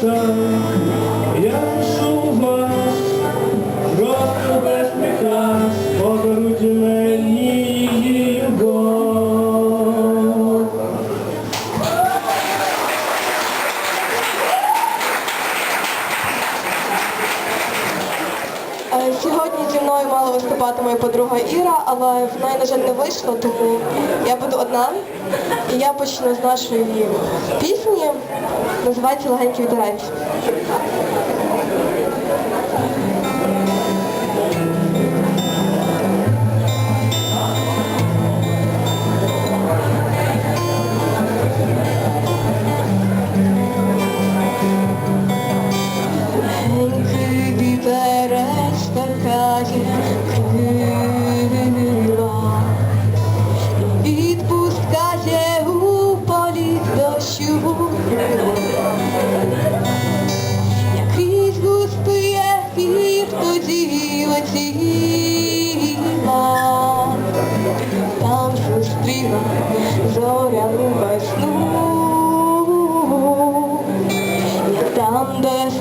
Та Сьогодні зі мною мала виступати моя подруга Іра, але в неї, на жаль, не вийшло, тому я буду одна. І я почну з нашої пісні. Називається Легенький вітерець.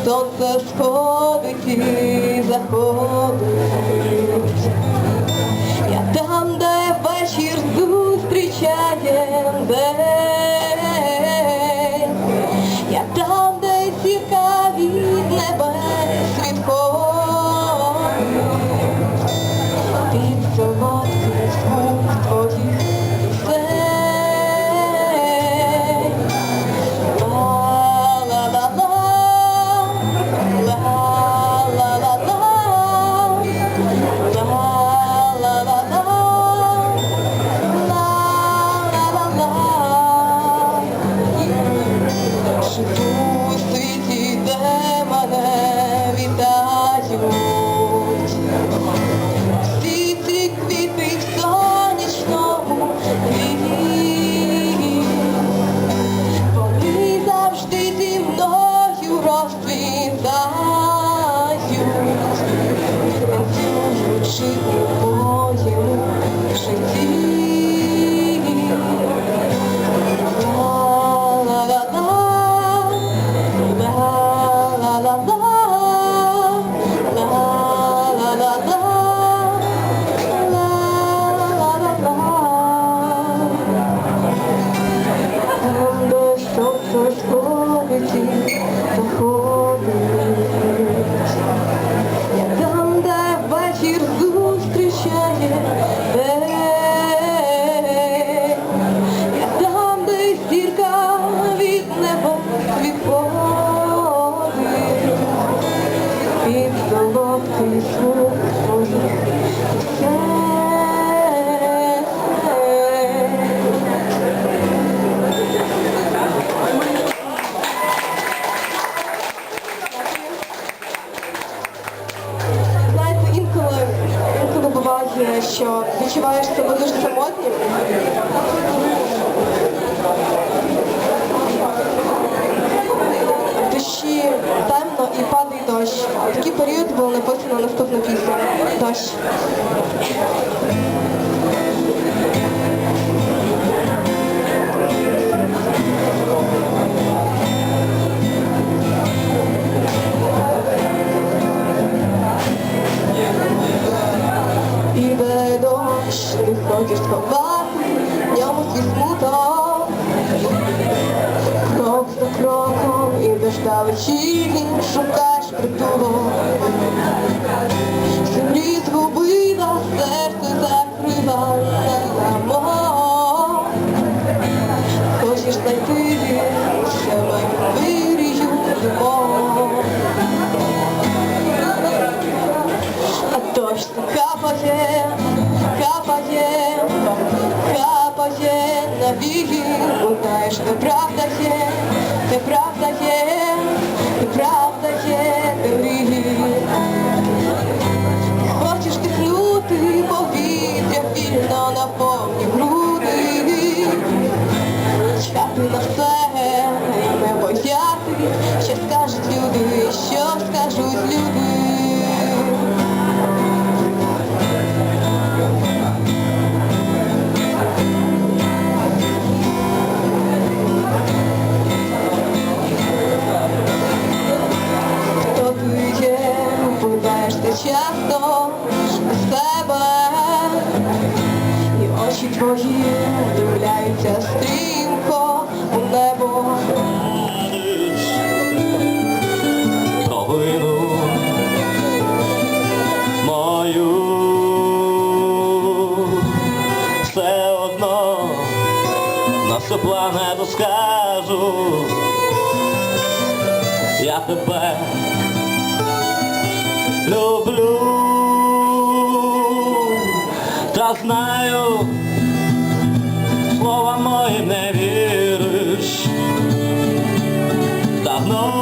сонце сходить і заходить. Я там, де вечір зустрічає день. Я там, буває, що відчуваєш себе дуже самотнім. В Душі темно і падає дощ. В такий період було написано наступну пісню Дощ. Дощ, не хочеш сховати, в ньому свій смуток. Крок за кроком ідеш та вечірні, шукаєш притулок. Землі згубила, серце закрила твої дивляються стрімко у небо. провину мою все одно на всю планету скажу я тебе люблю та знаю слова мої не віриш. Давно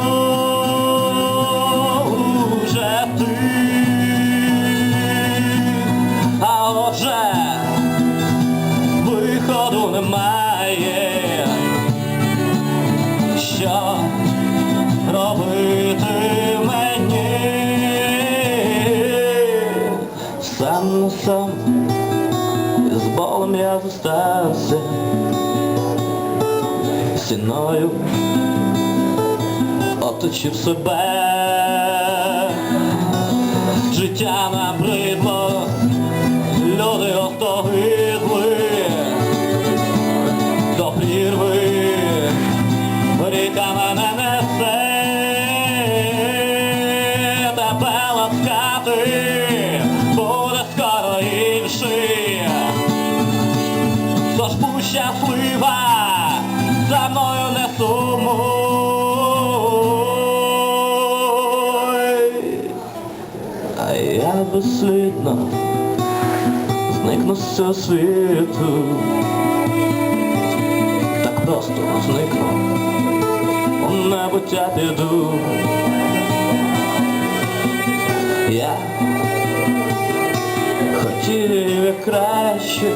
вже ти, а отже виходу немає, що робити мені? Сам сам з болем я зостався стіною оточив себе, життя набридло, люди остогидли, до прірви. Ріка мене несе, тебе ласкати буде скоро інший. Щаслива, за мною не сумуй. А я безслідно зникну з цього світу. Так просто зникну, у небуття піду. Я хотів краще